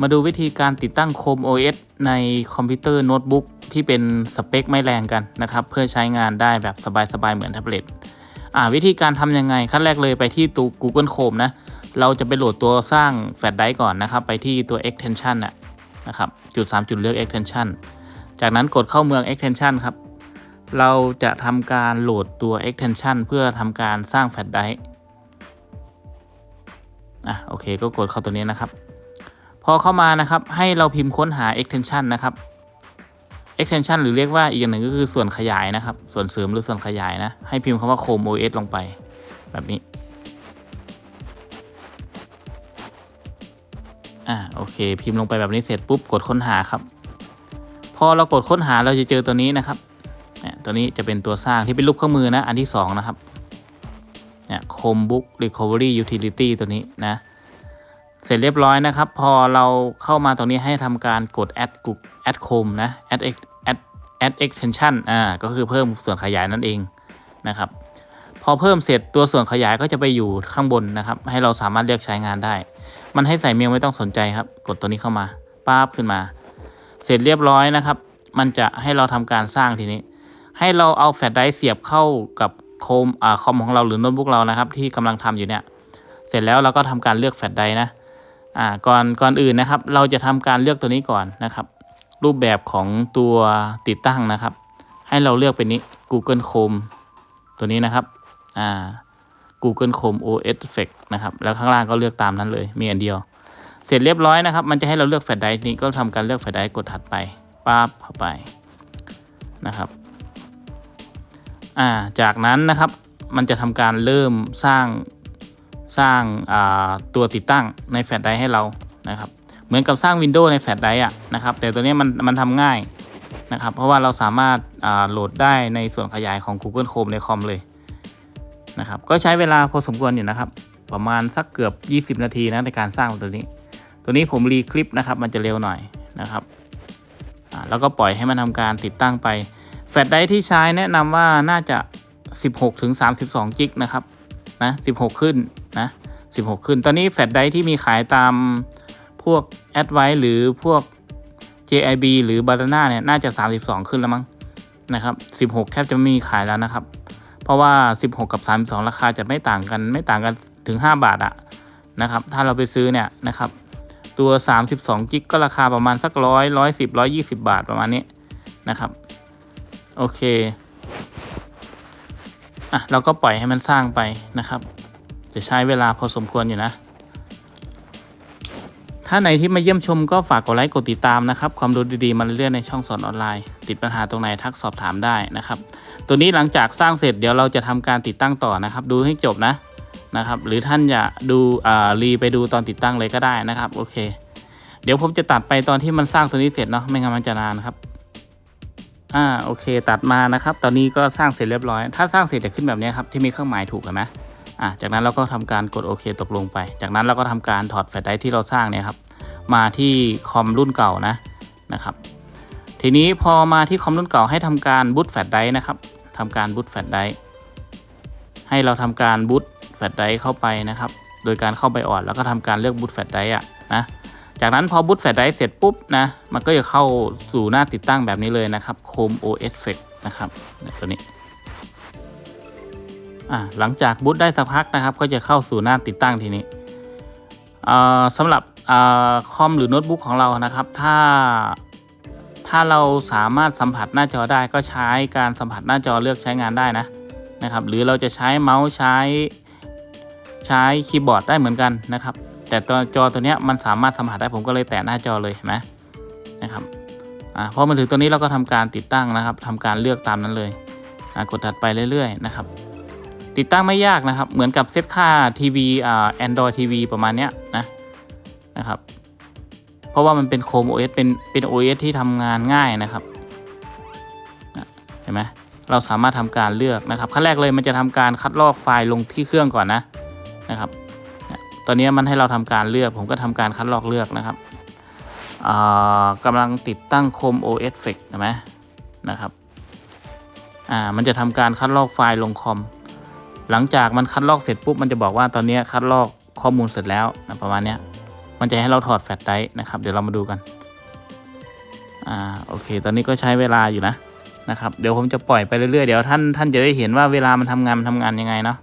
มาดูวิธีการติดตั้ง Chrome OS ในคอมพิวเตอร์โน้ตบุ๊กที่เป็นสเปคไม่แรงกันนะครับ เพื่อใช้งานได้แบบสบายๆ เหมือนแท็บเล็ตอ่าวิธีการทำยังไง ขั้นแรกเลยไปที่ตัว Google Chrome นะ เราจะไปโหลดตัวสร้างแฟลชไดร์ก่อนนะครับ ไปที่ตัว extension น่ะนะครับจุด 3 จุดเลือก extension จากนั้นกดเข้าเมือง extension ครับ เราจะทำการโหลดตัว extension เพื่อทำการสร้างแฟลชไดร์อะโอเคก็กดเข้าตัวนี้นะครับ พอเข้ามานะครับ ให้เราพิมพ์ค้นหา extension นะครับ extension หรือเรียกว่าอีกอย่างหนึ่งก็คือส่วนขยายนะครับ ส่วนเสริมหรือส่วนขยายนะ ให้พิมพ์คำว่า Chrome OS ลงไป แบบนี้ อ่าโอเค พิมพ์ลงไปแบบนี้เสร็จปุ๊บกดค้นหาครับ พอเรากดค้นหาเราจะเจอตัวนี้นะครับเนี่ยตัวนี้จะเป็นตัวสร้างที่เป็นรูปเครื่องมือนะ อันที่ 2 นะครับเนี่ย Chromebook Recovery Utility ตัวนี้นะ เสร็จเรียบร้อยนะครับ พอเราเข้ามาตรงนี้ให้ทำการกด add กุ add chrome นะ add add add extension อ่าก็คือเพิ่มส่วนขยายนั่นเองนะครับ พอเพิ่มเสร็จตัวส่วนขยายก็จะไปอยู่ข้างบนนะครับ ให้เราสามารถเลือกใช้งานได้ มันให้ใส่เมลไม่ต้องสนใจครับ กดตัวนี้เข้ามาป้าบขึ้นมา เสร็จเรียบร้อยนะครับ มันจะให้เราทำการสร้างทีนี้ ให้เราเอาแฟลชไดร์เสียบเข้ากับโคมอ่าคอมของเราหรือโน้ตบุ๊กเรานะครับ ที่กำลังทำอยู่เนี่ย เสร็จแล้วเราก็ทำการเลือกแฟลชไดร์นะ อ่าก่อนก่อนอื่นนะครับ เราจะทำการเลือกตัวนี้ก่อนนะครับ รูปแบบของตัวติดตั้งนะครับ ให้เราเลือกเป็นนี้ Google Chrome ตัวนี้นะครับอ่า Google Chrome OS Effect นะครับ แล้วข้างล่างก็เลือกตามนั้นเลย มีอันเดียว เสร็จเรียบร้อยนะครับ มันจะให้เราเลือกแฟลชไดร์นี้ก็ทำการเลือกแฟลชไดร์กดถัดไปปั๊บเข้าไปนะครับอ่าจากนั้นนะครับ มันจะทำการเริ่มสร้าง สร้างตัวติดตั้งในแฟลชไดรฟ์ให้เรานะครับเหมือนกับสร้าง Windows ในแฟลชไดรฟ์อะนะครับแต่ตัวนี้มันมันทำง่ายนะครับเพราะว่าเราสามารถโหลดได้ในส่วนขยายของ Google Chrome ในคอมเลยนะครับก็ใช้เวลาพอสมควรอยู่นะครับประมาณสักเกือบ 20 นาทีนะในการสร้างตัวนี้ ตัวนี้ผมรีคลิปนะครับมันจะเร็วหน่อยนะครับแล้วก็ปล่อยให้มันทำการติดตั้งไปแฟลชไดรฟ์ที่ใช้แนะนำว่าน่าจะ 16-32จิกนะครับนะ16 ขึ้น นะ 16 ขึ้น ตอนนี้แฟลชไดที่มีขายตามพวก a d v i c e หรือพวก JIB หรือ b a n a n a เนี่ยน่าจะ 32 ขึ้นแล้วมั้งนะครับ 16แทบจะไม่มีขายแล้วนะครับ เพราะว่า 16 กับ 32 ราคาจะไม่ต่างกันไม่ต่างกันถึง 5 บาทอะนะครับ ถ้าเราไปซื้อเนี่ยนะครับตัว 32กิกก็ราคาประมาณสักร้อยร้อยสิบร้อยยี่สิบบาทประมาณนี้นะครับ โอเค อะ เราก็ปล่อยให้มันสร้างไปนะครับ จะใช้เวลาพอสมควรอยู่นะ ถ้าไหนที่มาเยี่ยมชมก็ฝากกดไลค์กดติดตามนะครับ ความรู้ดีๆมาเรื่อยๆในช่องสอนออนไลน์ ติดปัญหาตรงไหนทักสอบถามได้นะครับ ตัวนี้หลังจากสร้างเสร็จเดี๋ยวเราจะทำการติดตั้งต่อนะครับ ดูให้จบนะนะครับ หรือท่านอยากดูอ่ารีไปดูตอนติดตั้งเลยก็ได้นะครับโอเค เดี๋ยวผมจะตัดไปตอนที่มันสร้างตัวนี้เสร็จเนาะไม่งั้นมันจะนานครับอ่าโอเคตัดมานะครับ ตอนนี้ก็สร้างเสร็จเรียบร้อย ถ้าสร้างเสร็จจะขึ้นแบบนี้ครับที่มีเครื่องหมายถูกเห็นไหม อะจากนั้นเราก็ทำการกดโอเคตกลงไป จากนั้นเราก็ทำการถอดแฟลชไดร์ที่เราสร้างเนี่ยครับมาที่คอมรุ่นเก่านะนะครับ ทีนี้พอมาที่คอมรุ่นเก่าให้ทำการบูตแฟลชไดร์นะครับทำการบูตแฟลชไดร์ให้เราทำการบูตแฟลชไดร์เข้าไปนะครับ โดยการเข้าไปออดแล้วก็ทำการเลือกบูตแฟลชไดร์อะนะจากนั้นพอบูตแฟลชไดร์เสร็จปุ๊บนะมันก็จะเข้าสู่หน้าติดตั้งแบบนี้เลยนะครับ Chrome OS Effect นะครับตัวนี้ อ่าหลังจากบูตได้สักพักนะครับ ก็จะเข้าสู่หน้าติดตั้งทีนี้สำหรับคอมหรือโน้ตบุ๊กของเรานะครับ ถ้าถ้าเราสามารถสัมผัสหน้าจอได้ก็ใช้การสัมผัสหน้าจอเลือกใช้งานได้นะนะครับ หรือเราจะใช้เมาส์ใช้ใช้คีย์บอร์ดได้เหมือนกันนะครับ แต่ตัวจอตัวนี้มันสามารถสัมผัสได้ผมก็เลยแตะหน้าจอเลยเห็นไหมนะครับอ่าพอมาถึงตัวนี้เราก็ทำการติดตั้งนะครับทำการเลือกตามนั้นเลยกดถัดไปเรื่อย ๆ นะครับ ติดตั้งไม่ยากนะครับ เหมือนกับเซตค่าทีวีอ่า Android TV ประมาณเนี้ยนะนะครับ เพราะว่ามันเป็น Chrome OS เป็นเป็น OS ที่ทำงานง่ายนะครับเห็นไหมเราสามารถทำการเลือกนะครับขั้นแรกเลยมันจะทำการคัดลอกไฟล์ลงที่เครื่องก่อนนะนะครับตอนนี้มันให้เราทำการเลือก ผมก็ทำการคัดลอกเลือกนะครับกำลังติดตั้ง Chrome OS Effect เห็นไหมนะครับ อ่า มันจะทำการคัดลอกไฟล์ลงคอม หลังจากมันคัดลอกเสร็จปุ๊บมันจะบอกว่าตอนนี้คัดลอกข้อมูลเสร็จแล้วนะประมาณนี้มันจะให้เราถอดแฟลชไดรฟ์นะครับ เดี๋ยวเรามาดูกันอ่าโอเค ตอนนี้ก็ใช้เวลาอยู่นะนะครับ เดี๋ยวผมจะปล่อยไปเรื่อยๆ เดี๋ยวท่านท่านจะได้เห็นว่าเวลามันทำงานมันทำงานยังไงเนาะ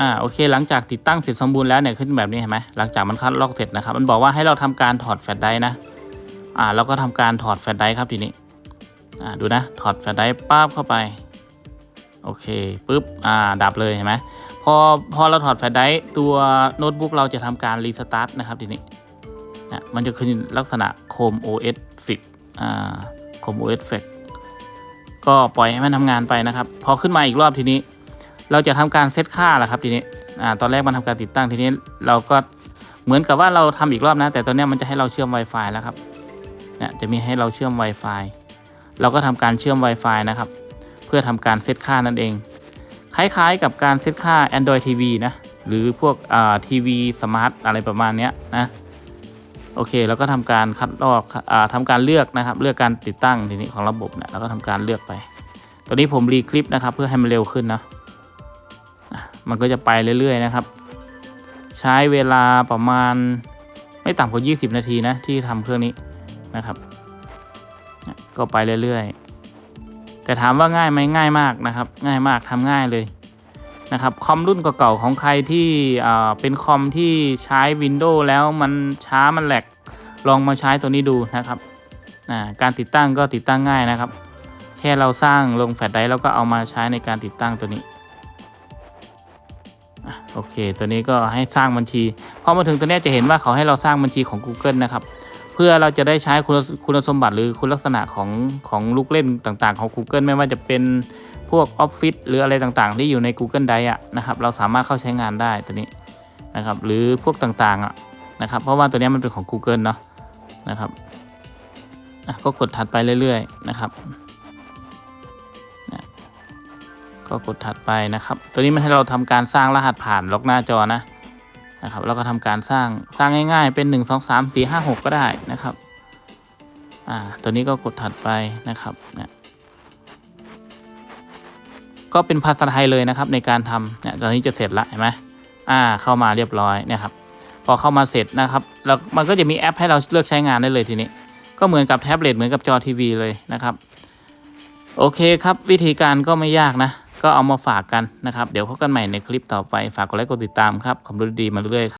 อ่าโอเคหลังจากติดตั้งเสร็จสมบูรณ์แล้วเนี่ยขึ้นแบบนี้เห็นไหมหลังจากมันคัดลอกเสร็จนะครับมันบอกว่าให้เราทำการถอดแฟลชไดร์นะอ่าเราก็ทำการถอดแฟลชไดร์ครับทีนี้อ่าดูนะถอดแฟลชไดร์ปั๊บเข้าไปโอเคปุ๊บอ่าดับเลยเห็นไหมพอพอเราถอดแฟลชไดร์ตัวโน้ตบุ๊กเราจะทำการรีสตาร์ทนะครับทีนี้นะมันจะขึ้นลักษณะ Chrome OS Fix อ่า Chrome OS Fix ก็ปล่อยให้มันทำงานไปนะครับ พอขึ้นมาอีกรอบทีนี้ เราจะทำการเซตค่าแล้วครับทีนี้อ่าตอนแรกมันทำการติดตั้งทีนี้เราก็เหมือนกับว่าเราทำอีกรอบนะ แต่ตอนนี้มันจะให้เราเชื่อม Wi-Fi แล้วครับเนี่ยจะมีให้เราเชื่อม Wi-Fi เราก็ทำการเชื่อม Wi-Fi นะครับ เพื่อทำการเซตค่านั่นเอง คล้ายๆกับการเซตค่า Android TV นะหรือพวกอ่าทีวีสมาร์ทอะไรประมาณนี้นะโอเคเราก็ทำการคัดลอกอ่าทำการเลือกนะครับ เลือกการติดตั้งทีนี้ของระบบเนี่ยเราก็ทำการเลือกไป ตอนนี้ผมรีคลิปนะครับ เพื่อให้มันเร็วขึ้นนะ มันก็จะไปเรื่อยๆนะครับ ใช้เวลาประมาณไม่ต่ำกว่า 20 นาทีนะที่ทำเครื่องนี้นะครับ ก็ไปเรื่อยๆ แต่ถามว่าง่ายไหมง่ายมากนะครับ ง่ายมากทำง่ายเลยนะครับคอมรุ่นเก่าๆของใครที่อ่าเป็นคอมที่ใช้ Windows แล้วมันช้ามันแหลกลองมาใช้ตัวนี้ดูนะครับอ่าการติดตั้งก็ติดตั้งง่ายนะครับ แค่เราสร้างลงแฟลชไดร์แล้วก็เอามาใช้ในการติดตั้งตัวนี้ โอเค ตัวนี้ก็ให้สร้างบัญชี พอมาถึงตัวนี้จะเห็นว่าเขาให้เราสร้างบัญชีของ Google นะครับ เพื่อเราจะได้ใช้คุณคุณสมบัติหรือคุณลักษณะของของลูกเล่นต่างๆ ของ Google ไม่ว่าจะเป็นพวก Office หรืออะไรต่างๆ ที่อยู่ใน Google Drive อะนะครับ เราสามารถเข้าใช้งานได้ตัวนี้นะครับ หรือพวกต่างๆอะนะครับ เพราะว่าตัวนี้มันเป็นของ Google เนาะนะครับก็กดถัดไปเรื่อยๆนะครับ ก็กดถัดไปนะครับ ตัวนี้มันให้เราทำการสร้างรหัสผ่านล็อกหน้าจอนะนะครับแล้วก็ทำการสร้างสร้างง่ายๆ เป็น 1 2 3 4 5 6 ก็ได้นะครับอ่าตัวนี้ก็กดถัดไปนะครับเนี่ยก็เป็นภาษาไทยเลยนะครับในการทำเนี่ยตอนนี้จะเสร็จละเห็นไหมอ่าเข้ามาเรียบร้อยเนี่ยครับพอเข้ามาเสร็จนะครับแล้วมันก็จะมีแอปให้เราเลือกใช้งานได้เลยทีนี้ ก็เหมือนกับแท็บเล็ตเหมือนกับจอทีวีเลยนะครับ โอเคครับวิธีการก็ไม่ยากนะ ก็เอามาฝากกันนะครับ เดี๋ยวพบกันใหม่ในคลิปต่อไปฝากกดไลค์กดติดตามครับคอมรู้ดีมาเรื่อย